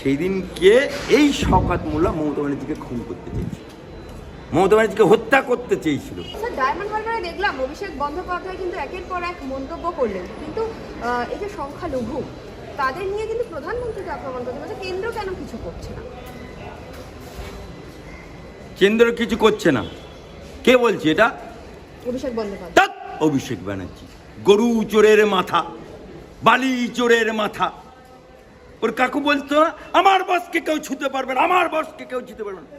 সেদিনকে এই শওকাত মোল্লা মমতা ব্যানার্জিকে খুন করতে চেয়েছিল। মমতা ব্যানার্জিকে হত্যা করতে চেয়েছিল। স্যার ডায়মন্ড হারবারে দেখলাম অভিষেক বন্দ্যোপাধ্যায় কিন্তু একের পর এক মন্তব্য করলেন। কিন্তু এই যে সংখ্যালঘু তাদের নিয়ে কিন্তু প্রধানমন্ত্রীকে আক্রমণ করতে বলছে কেন্দ্র কেন কিছু করছে না? কেন্দ্র কিছু করছে না। কে বলছে এটা? অভিষেক বন্দ্যোপাধ্যায়। অভিষেক ব্যানার্জি। গরু চোরের মাথা বালি চোরের মাথা। ওর কাকু বলতো, আমার বসকে কেউ ছুতে পারবে না, আমার বসকে কেউ ছুতে পারবে না।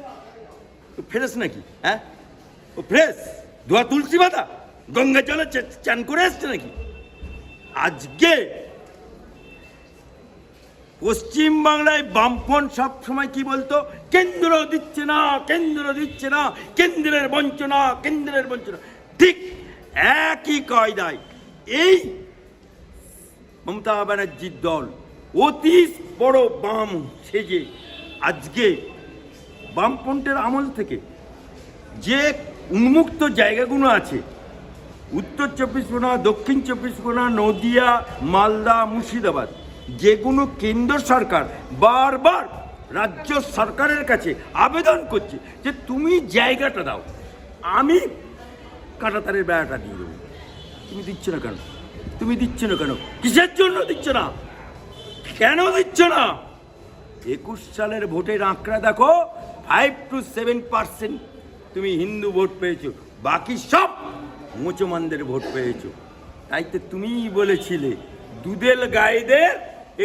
ফ্রেশ নাকি হ্যাঁ? ও ফ্রেশ। ধোয়া তুলসী পাতা? গঙ্গা জলে চান করে আসছে নাকি? আজকে পশ্চিম বাংলায় বামফ্রন্ট সব সময় কি বলতো? কেন্দ্র দিচ্ছে না, কেন্দ্র দিচ্ছে না, কেন্দ্রের বঞ্চনা কেন্দ্রের বঞ্চনা। ঠিক একই কয়দায় এই মমতা ব্যানার্জির দল অতি বড় বাম সেজে আজকে বামফ্রন্টের আমল থেকে যে উন্মুক্ত জায়গাগুলো আছে, উত্তর চব্বিশ পরগনা, দক্ষিণ চব্বিশ পরগনা, নদিয়া, মালদা, মুর্শিদাবাদ, যেগুলো কেন্দ্র সরকার বারবার রাজ্য সরকারের কাছে আবেদন করছে যে তুমি জায়গাটা দাও, আমি কাঁটাতারের বেড়াটা দিয়ে দেবো। তুমি দিচ্ছ না কেন? তুমি দিচ্ছ না কেন? কিসের জন্য দিচ্ছ না? কেন দিচ্ছ না? একুশ সালের ভোটের আঁকড়া দেখো ফাইভ টু সেভেন পার্সেন্ট তুমি হিন্দু ভোট পেয়েছ, বাকি সব মুসলমানদের ভোট পেয়েছ। তাই তো তুমিই বলেছিলে দুদেল গাইদের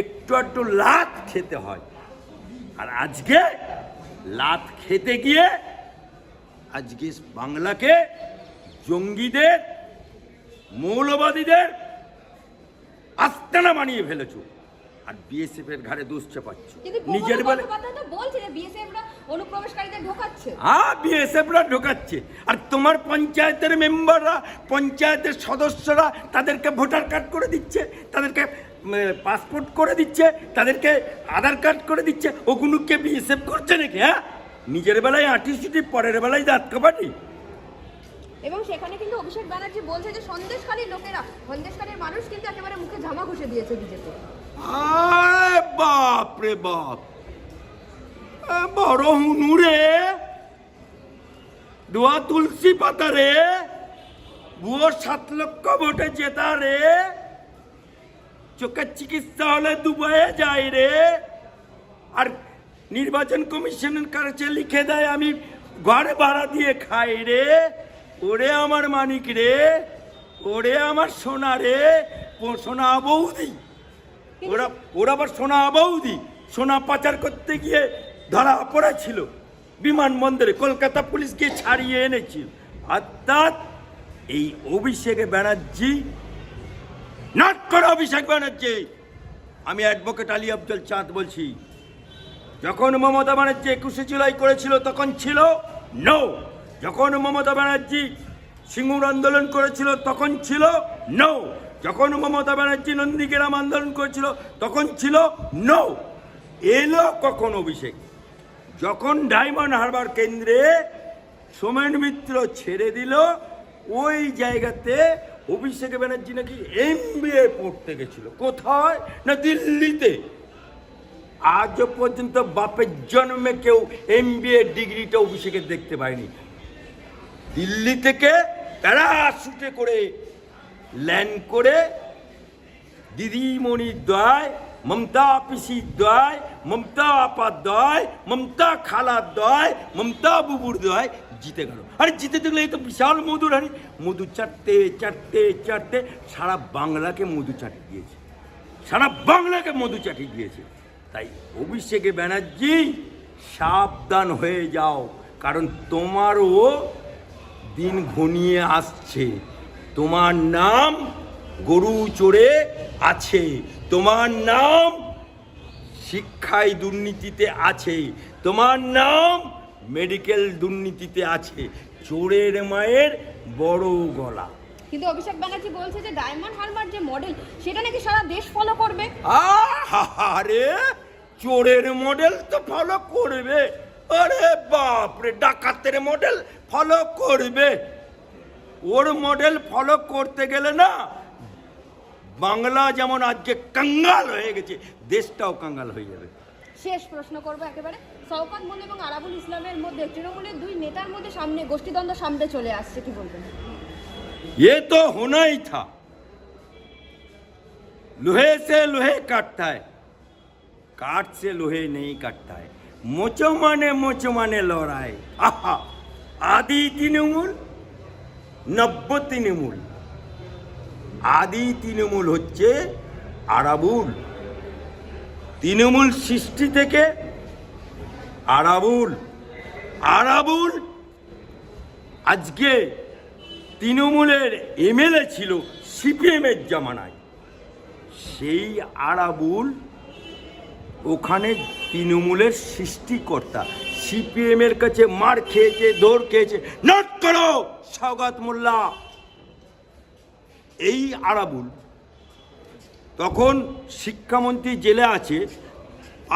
একটু একটু লাত খেতে হয়। আর আজকে লাত খেতে গিয়ে আজকে বাংলাকে জঙ্গিদের, মৌলবাদীদের আস্তানা বানিয়ে ফেলেছো। আর বিএসএফ এর ঘাড়ে দোষ চাপাচ্ছ। নিজের বলে হ্যাঁ বিএসএফরা ঢোকাচ্ছে। আর তোমার পঞ্চায়েতের মেম্বাররা পঞ্চায়েতের সদস্যরা তাদেরকে ভোটার কার্ড করে দিচ্ছে তাদেরকে পাসপোর্ট করে দিচ্ছে তাদেরকে আধার কার্ড করে দিচ্ছে। ওগুলোকে বিএসএফ করছে নাকি হ্যাঁ? নিজের বেলায় আঁটি ছুটি পরের বেলায় দাঁত কাবাটি এবং সেখানে কিন্তু অভিষেক ব্যানার্জি বলছে যে সন্দেশকারীর লোকেরা সন্দেশকারীর মানুষ কিন্তু একেবারে মুখে জামা ঘষে দিয়েছে বিজেপি আরে বাপ রে বাপ। বড় হুনুরে। দোয়া তুলসী পাতা রে। বুয়ো সাত লক্ষ ভোটে জেতা রে। চোখের চিকিৎসা হলে দুবাইয়ে যায় রে। আর নির্বাচন কমিশনের কাছে লিখে দেয়, আমি ঘরে ভাড়া দিয়ে খাই রে। ওরে আমার মানিক রে ওরে আমার সোনা রে সোনা বৌদি। ওরা ওরা আবার সোনা বৌদি। সোনা পাচার করতে গিয়ে ধরা পড়েছিল। বিমানবন্দরে কলকাতা পুলিশ গিয়ে ছাড়িয়ে এনেছিল। অর্থাৎ এই অভিষেক ব্যানার্জি নট করে অভিষেক ব্যানার্জি আমি অ্যাডভোকেট আলী আফজল চাঁদ বলছি। যখন মমতা ব্যানার্জি একুশে জুলাই করেছিল তখন ছিল নো যখন মমতা ব্যানার্জি সিঙ্গুর আন্দোলন করেছিল, তখন ছিল নো যখন মমতা ব্যানার্জি নন্দীগ্রাম আন্দোলন করেছিল, তখন ছিল নো এলো কখন অভিষেক? যখন ডায়মন্ড হারবার কেন্দ্রে সোমেন মিত্র ছেড়ে দিল, ওই জায়গাতে অভিষেক ব্যানার্জি নাকি এম বিএ পড়তে গেছিল। কোথায়? না দিল্লিতে। আজও পর্যন্ত বাপের জন্মে কেউ এম ডিগ্রিটা অভিষেকের দেখতে পায়নি। দিল্লি থেকে প্যারাশুটে করে ল্যান্ড করে দিদিমণির দয়, মমতা পিসির দয়, মমতা আপার দয়, মমতা খালার দয়, মমতা বুবুর দয় জিতে গেল। আরে জিতে দেখলে এই তো বিশাল মধুর হারি মধু চাটতে চাটতে চাটতে সারা বাংলাকে মধু চাটে দিয়েছে। সারা বাংলাকে মধু চাটিয়ে দিয়েছে। তাই অভিষেকে ব্যানার্জি, সাবধান হয়ে যাও, কারণ তোমারও দিন ঘনিয়ে আসছে। তোমার নাম গরু চড়ে আছে। তোমার নাম শিক্ষায় দুর্নীতিতে আছে। তোমার নাম মেডিকেল দুর্নীতিতে আছে। চোরের মায়ের বড় গলা। কিন্তু অভিষেক ব্যানার্জি বলছে যে ডায়মন্ড হারবার যে মডেল সেটা নাকি সারা দেশ ফলো করবে? আরে চোরের মডেল তো ফলো করবে। আরে বাপ রে ডাকাতের মডেল ফলো করবে ওর মডেল ফলো করতে গেলে না বাংলা যেমন আজকে কাঙ্গাল হয়ে গেছে দেশটাও কাঙ্গাল হয়ে যাবে শেষ প্রশ্ন করবো একেবারে শওকত মোল্লা এবং আরাবুল ইসলামের মধ্যে তৃণমূলের দুই নেতার মধ্যে সামনে গোষ্ঠীদ্বন্দ্ব সামনে চলে আসছে কি বলবেন ये तो होना ही था लोहे से लोहे काटता है काट से लोहे नहीं काटता है মোচমানে মোচমানে লড়াই। আহা! আদি তৃণমূল, নব্য তৃণমূল। আদি তৃণমূল হচ্ছে আরাবুল। তৃণমূল সৃষ্টি থেকে আরাবুল। আরাবুল আজকে তৃণমূলের এমএলএ ছিল সিপিএমের জামানায়। সেই আরাবুল ওখানে তৃণমূলের সৃষ্টিকর্তা সিপিএমের কাছে মার খেয়েছে, দৌড় খেয়েছে। নট করো! সৌগাত মোল্লা। এই আরাবুল তখন শিক্ষামন্ত্রী জেলে আছে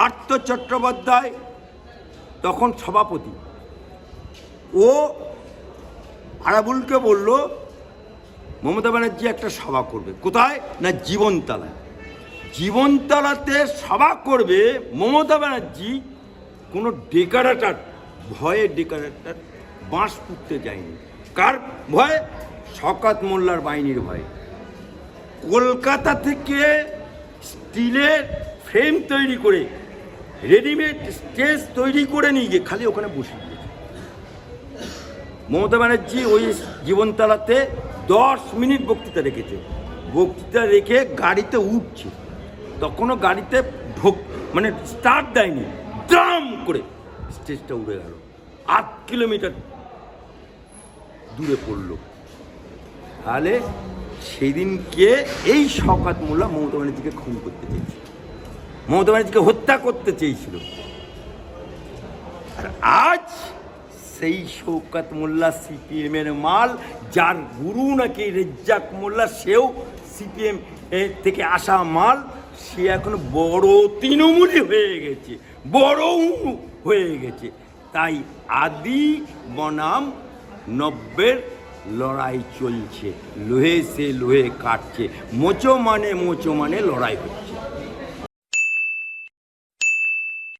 আর্ত চট্টোপাধ্যায় তখন সভাপতি। ও আরাবুলকে বলল, মমতা ব্যানার্জি একটা সভা করবে। কোথায়? না জীবনতলায়। জীবনতলাতে সভা করবে মমতা ব্যানার্জি, কোনো ডেকারেটার ভয়ে ডেকারেটার বাঁশ পুঁততে যায়নি। কার ভয়ে? শকাত মোল্লার বাহিনীর ভয়ে। কলকাতা থেকে স্টিলের ফ্রেম তৈরি করে রেডিমেড স্টেজ তৈরি করে নিয়ে গিয়ে খালি ওখানে বসে মমতা ব্যানার্জি ওই জীবনতলাতে দশ মিনিট বক্তৃতা রেখেছে। বক্তৃতা রেখে গাড়িতে উঠছে। তখনও গাড়িতে ঢোক মানে স্টার্ট দেয়নি ড্রাম করে স্টেজটা উড়ে গেল। আট কিলোমিটার দূরে পড়ল। তাহলে সেদিনকে এই শকাত মোল্লা মমতা ব্যানার্জিকে খুন করতে চেয়েছিল? মমতা ব্যানার্জিকে হত্যা করতে চেয়েছিল। আর আজ সেই শৌকত মোল্লা সিপিএমের মাল, যার গুরু নাকি রেজ্জাক মোল্লা, সেও সিপিএম থেকে আসা মাল সে এখন বড় তৃণমূলই হয়ে গেছে, বড় হয়ে গেছে। তাই আদি বনাম নব্বের লড়াই চলছে, লোহে সে লোহে কাটছে, মোচো মানে মোচো মানে লড়াই হচ্ছে।